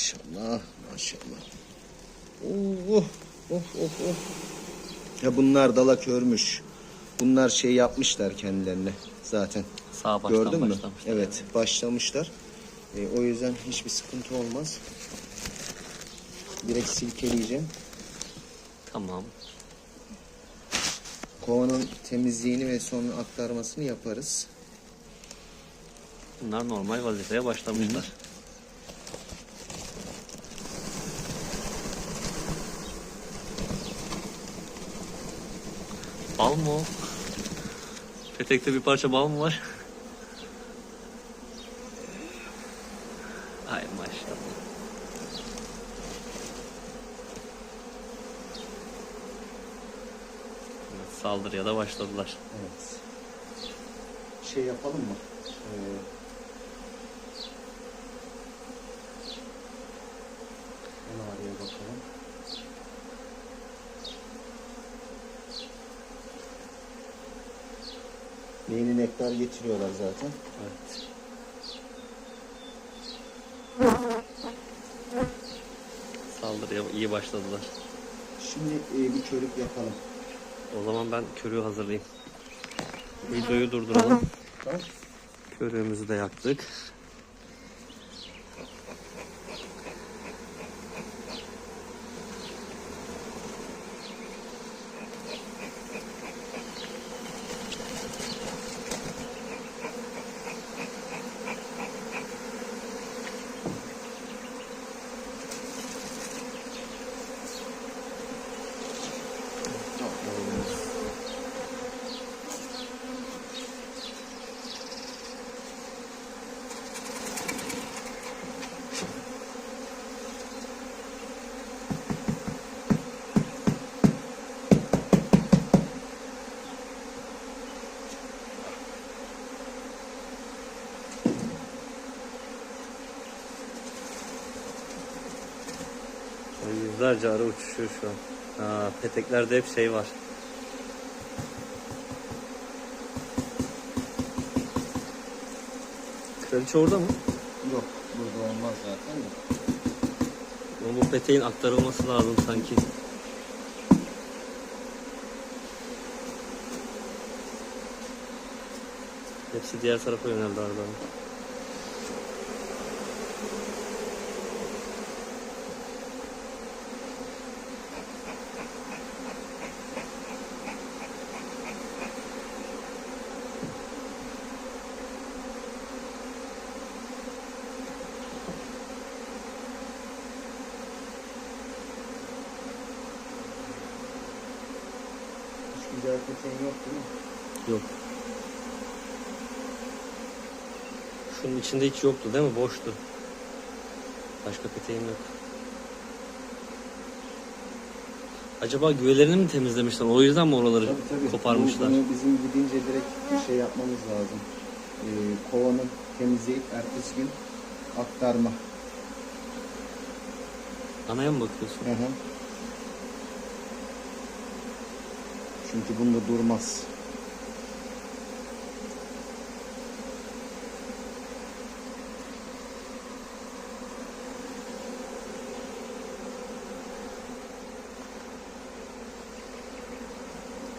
Maşallah, maşallah. Oh, oh, oh, oh. Ya bunlar dala körmüş. Bunlar şey yapmışlar kendilerine zaten. Sağ baştan Gördün mü? başlamışlar. Evet, başlamışlar. E, o yüzden hiçbir sıkıntı olmaz. Direkt silkeleyeceğim. Tamam. Kovanın temizliğini ve sonra aktarmasını yaparız. Bunlar normal vazifeye başlamışlar. Bal mı o? Petekte bir parça bal mı var? Ay maşallah. Evet, Saldırıya da başladılar. Evet. Şey yapalım mı? Ee, Onu araya bakalım. Yeni nektar getiriyorlar zaten. Evet. Saldırıya iyi başladılar. Şimdi e, bir körük yapalım. O zaman ben körüğü hazırlayayım. Videoyu durduralım. Tamam. Körüğümüzü de yaktık. Yüzlerce arı uçuşuyor şu an. Ha, peteklerde hep şey var. Kraliçe orada mı? Yok burada olmaz zaten de. Ama bu peteğin aktarılması lazım sanki. Hepsi diğer tarafa yöneldi arada. Hiç güzel peteğin yok değil mi? Yok. Şunun içinde hiç yoktu değil mi? Boştu. Başka peteğim yok. Acaba güvelerini mi temizlemişler? O yüzden mi oraları Tabii tabii. koparmışlar? Bu- Bunu bizim gidince direkt bir şey yapmamız lazım. Ee, kovanı temizleyip ertesi gün aktarma. Anaya mı bakıyorsun? Hı hı. Çünkü bunda durmaz.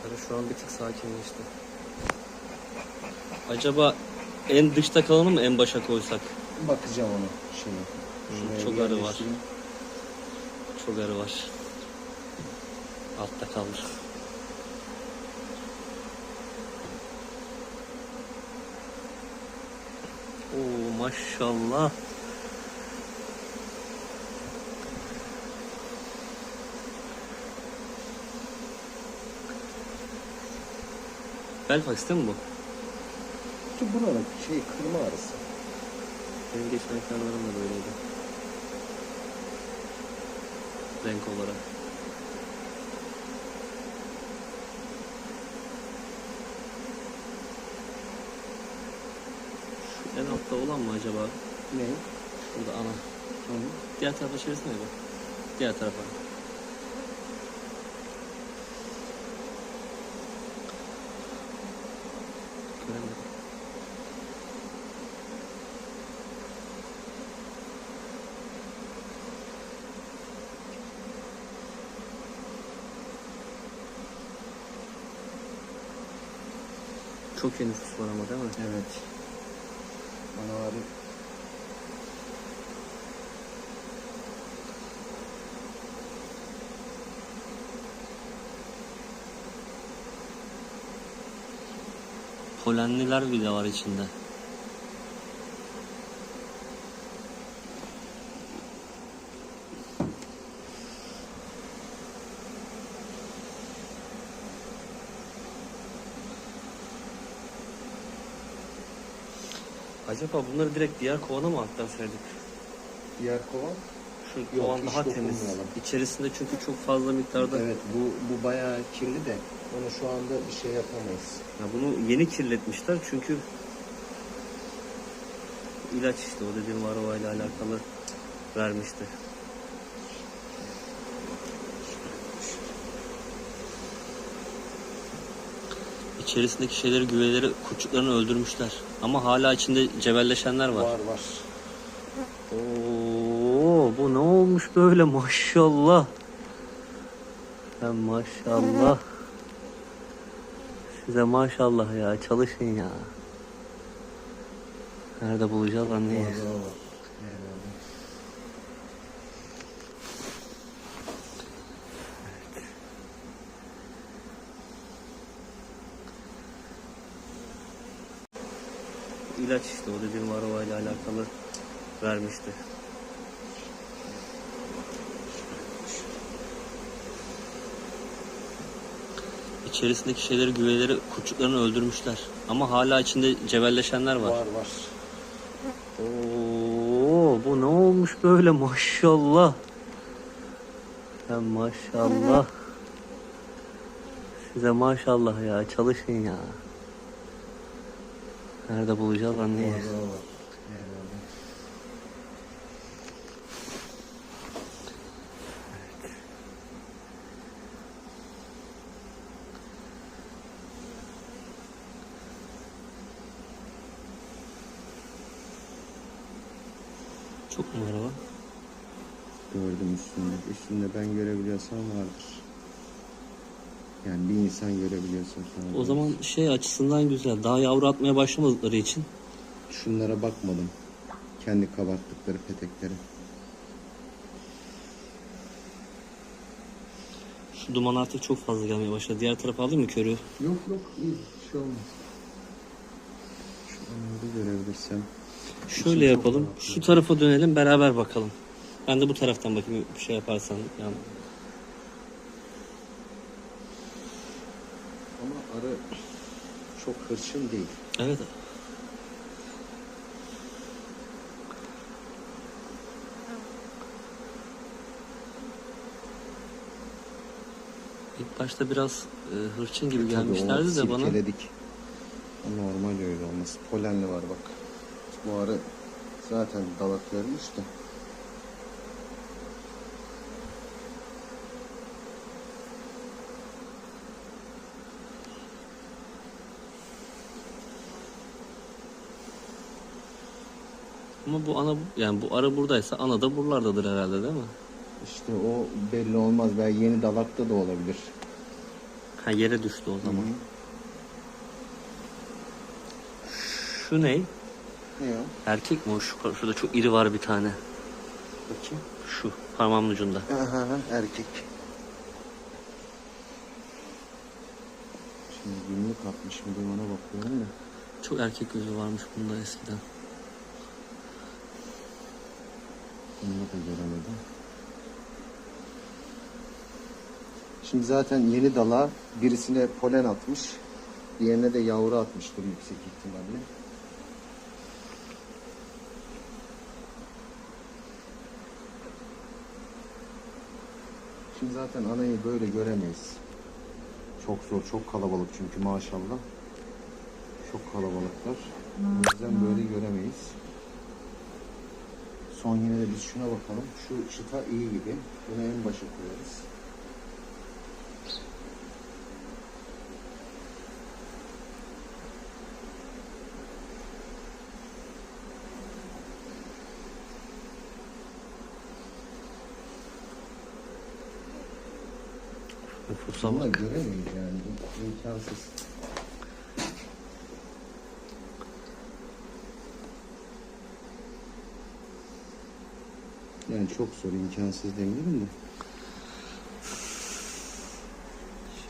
Arı şu an bir tık sakinleşti. Acaba en dışta kalanı mı en başa koysak? Bakacağım onu şimdi. Hmm, Şuraya çok arı var. yerleştireyim. Çok arı var. Altta kalmış. Oo maşallah. Belfax değil mi bu? Şu buranın şey kırma arısı. Benim geçen ekranlarım da böyleydi. Renk olarak. tarafta olan mı acaba? Ne? Burada ana. Tamam. Diğer tarafa çevirsene bak. Diğer tarafa. Çok iyi nüfus var ama değil mi? Evet. Bana abi Polenliler bile var içinde. Acaba bunları direkt diğer kovana mı aktarsaydık? diğer kovan. Şu Yok, kovan daha temiz. İçerisinde çünkü çok fazla miktarda. Evet bu bu bayağı kirli de onu şu anda bir şey yapamayız. Ya bunu yeni kirletmişler çünkü ilaç işte o dediğim varroa ile alakalı vermişti. İçerisindeki şeyleri, güveleri, kurtçuklarını öldürmüşler. Ama hala içinde cebelleşenler var. Var var. Oo, bu ne olmuş böyle maşallah. Sen maşallah. Size maşallah ya çalışın ya. Nerede bulacağız anneyi? İlaç işte o dediğim varroa ile alakalı vermişti. İçerisindeki şeyleri, güveleri, kurtçuklarını öldürmüşler. Ama hala içinde cebelleşenler var. Var var. Oo, bu ne olmuş böyle maşallah. Sen maşallah. Size maşallah ya çalışın ya. Nerede bulacağız anneyi? Çok mu araba? Gördüm üstünde. Üstünde ben görebiliyorsam vardır. Yani bir insan görebiliyorsa sana. O zaman şey açısından güzel. Daha yavru atmaya başlamadıkları için şunlara bakmadım. Kendi kabarttıkları petekleri. şu duman artık çok fazla gelmeye başladı. Diğer tarafa alayım mı körü? Yok yok iyi bir şey olmaz. Şu onları görebilirsem. Şöyle çok yapalım. Şu tarafa dönelim beraber bakalım. Ben de bu taraftan bakayım bir şey yaparsan. Yani arı çok hırçın değil. evet. İlk başta biraz e, hırçın gibi onu gelmişlerdi de bana. silkeledik. Normal öyle olması. Polenli var bak. Bu arı zaten dalak vermiş de. Ama bu ana yani bu ara buradaysa ana da buralardadır herhalde değil mi? İşte o belli olmaz. Belki yeni dalakta da olabilir. Ha yere düştü o zaman. Hı. Şu ne? Ne ya? Erkek mi o? Şu, şurada çok iri var bir tane. Bakayım. Şu parmağımın ucunda. Aha, erkek. Şimdi günlük atmış mı diye ona bakıyorum da. Çok erkek gözü varmış bunda eskiden. Bunu da göremedim. Şimdi zaten yeni dala birisine polen atmış. Diğerine de yavru atmıştır yüksek ihtimalle. Şimdi zaten anayı böyle göremeyiz. Çok zor, çok kalabalık çünkü maşallah. Çok kalabalıklar. O yüzden böyle göremeyiz. Son yine de biz şuna bakalım. Şu çıta iyi gibi. Bunu en başa koyarız. Nüfusa bak. göremeyiz yani. Bu imkansız. Yani çok zor, imkansız demeyelim de.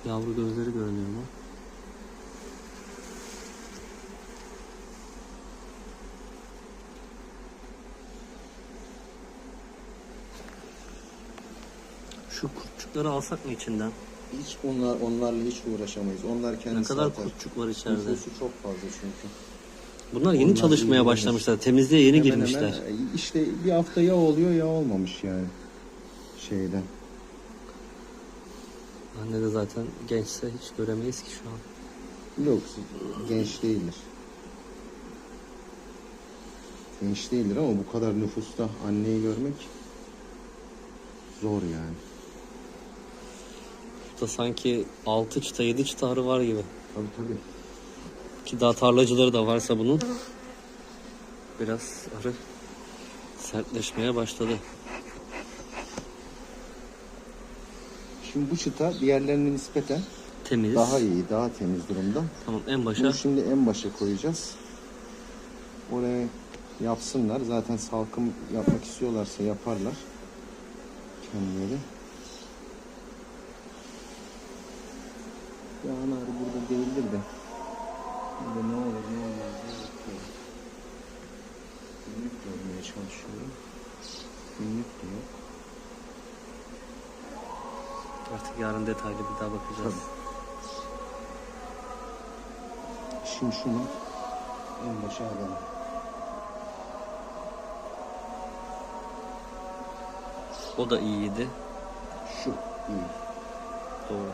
Yavru gözleri görünüyor mu? Şu kurtçukları alsak mı içinden? Hiç onlar onlarla hiç uğraşamayız. Onlar Ne kendisi kadar atar. kurtçuk var içeride. Nüfusu çok fazla çünkü. Bunlar yeni Onlar çalışmaya ilgilenir. başlamışlar. Temizliğe yeni Hemen girmişler. hemen, işte bir hafta ya oluyor ya olmamış yani. Şeyden. Anne de zaten gençse hiç göremeyiz ki şu an. Yok genç değildir. Genç değildir ama bu kadar nüfusta anneyi görmek zor yani. Burada sanki 6 çıta 7 çıta arı var gibi. Tabii tabii. Ki daha tarlacıları da varsa bunun. Biraz arı sertleşmeye başladı. Şimdi bu çıta diğerlerine nispeten Temiz. daha iyi, daha temiz durumda. Tamam en başa. Bunu şimdi en başa koyacağız. Oraya yapsınlar. Zaten salkım yapmak istiyorlarsa yaparlar. Kendileri. Ya ana arı burada değildir de. Burada ne olur ne olmaz diye bakıyorum. Günlük görmeye çalışıyorum. Günlük de yok. Artık yarın detaylı bir daha bakacağız. Şimdi şunu en başa alalım. O da iyiydi. Şu iyi. Doğru.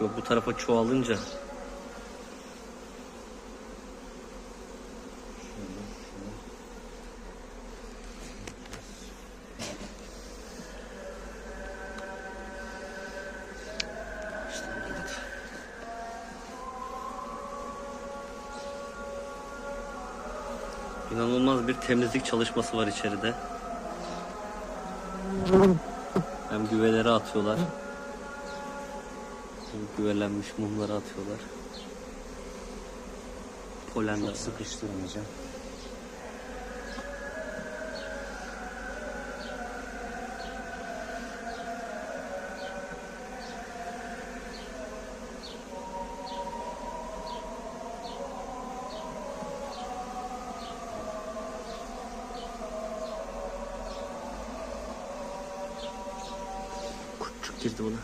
Yok bu tarafa çoğalınca inanılmaz bir temizlik çalışması var içeride. Hem güveleri atıyorlar. Hem güvelenmiş mumları atıyorlar. Polenler. Çok sıkıştırmayacağım. Girdi buna.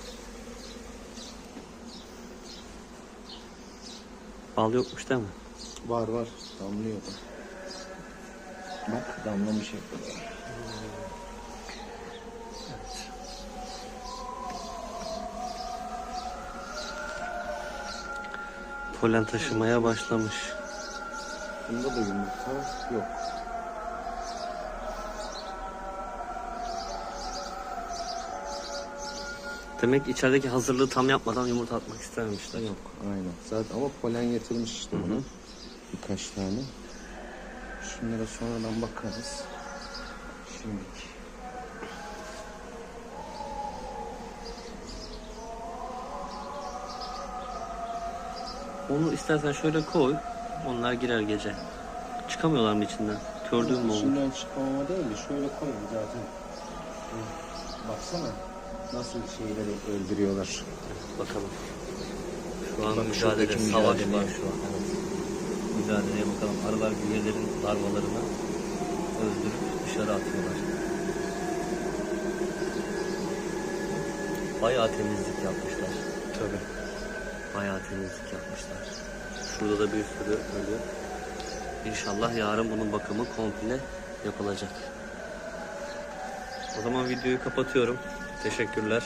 Bal yokmuş değil mi? Var var. Damlıyor da. Bak damlamış hep. Polen taşımaya başlamış. Bunda da yumurta yok. Demek içerideki hazırlığı tam yapmadan yumurta atmak istememişler. Yok aynen. Zaten ama polen getirmiş işte buna. Birkaç tane. Şunlara sonradan bakarız. Şimdilik. Onu istersen şöyle koy. Onlar girer gece. Çıkamıyorlar mı içinden? Gördüğün mü olur? İçinden çıkmama değil de şöyle koyayım zaten. Baksana nasıl şeyleri öldürüyorlar. Bakalım. Şu an Bak mücadele, savaş var şu an. Evet. Mücadeleye bakalım. Arılar güvelerin larvalarını öldürüp dışarı atıyorlar. Bayağı temizlik yapmışlar. Tabii. Bayağı temizlik yapmışlar. Şurada da bir sürü ölü. İnşallah yarın bunun bakımı komple yapılacak. O zaman videoyu kapatıyorum. Teşekkürler.